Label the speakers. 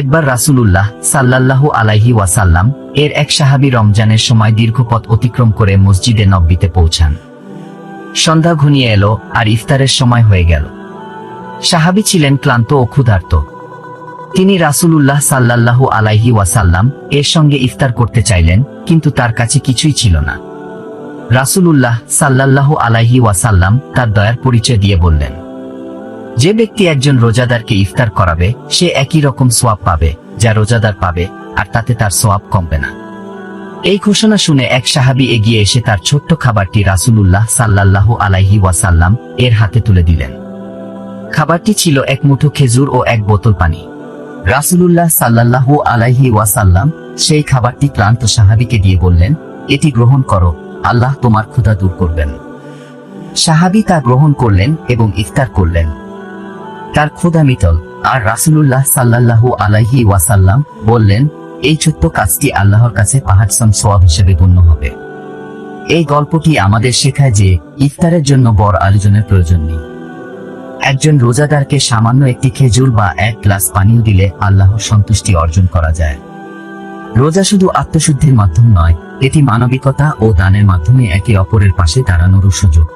Speaker 1: একবার রাসূলুল্লাহ সাল্লাল্লাহু আলাইহি ওয়াসাল্লাম, এর এক সাহাবী রমজানের সময় দীর্ঘ পথ অতিক্রম করে মসজিদে নব্বিতে পৌঁছান। সন্ধ্যা ঘনিয়ে এলো আর ইফতারের সময় হয়ে গেল। সাহাবী ছিলেন ক্লান্ত ও ক্ষুধার্ত। তিনি রাসূলুল্লাহ সাল্লাল্লাহু আলাইহি ওয়াসাল্লাম এর সঙ্গে ইফতার করতে চাইলেন, কিন্তু তার কাছে কিছুই ছিল না। রাসূলুল্লাহ সাল্লাল্লাহু আলাইহি ওয়াসাল্লাম তার দয়ার পরিচয় দিয়ে বললেন যে ব্যক্তি একজন রোজাদারকে ইফতার করাবে, সে একই রকম সোয়াব পাবে, যা রোজাদার পাবে, আর তাতে তার সোয়াব কমবে না। এই ঘোষণা শুনে এক সাহাবী এগিয়ে এসে তার ছোট্ট খাবারটি রাসূলুল্লাহ সাল্লাল্লাহু আলাইহি ওয়াসাল্লাম এর হাতে তুলে দিলেন। খাবারটি ছিল এক মুঠো খেজুর ও এক বোতল পানি। রাসূলুল্লাহ সাল্লাল্লাহু আলাইহি ওয়াসাল্লাম সেই খাবারটি ক্লান্ত সাহাবিকে দিয়ে বললেন, এটি গ্রহণ করো, আল্লাহ তোমার ক্ষুধা দূর করবেন। সাহাবি তা গ্রহণ করলেন এবং ইফতার করলেন। তার ক্ষুধা মিটল আর রাসূলুল্লাহ সাল্লাল্লাহু আলাইহি ওয়াসাল্লাম বললেন, এই ছোট্ট কাজটি আল্লাহর কাছে পাহাড় সম সোয়াব হিসেবে গণ্য হবে। এই গল্পটি আমাদের শেখায় যে ইফতারের জন্য বড় আয়োজনের প্রয়োজন নেই। একজন রোজাদারকে সামান্য একটি খেজুর বা এক গ্লাস পানীয় দিলে আল্লাহর সন্তুষ্টি অর্জন করা যায়। রোজা শুধু আত্মশুদ্ধির মাধ্যম নয়, এটি মানবিকতা ও দানের মাধ্যমে একে অপরের পাশে দাঁড়ানোরও সুযোগ।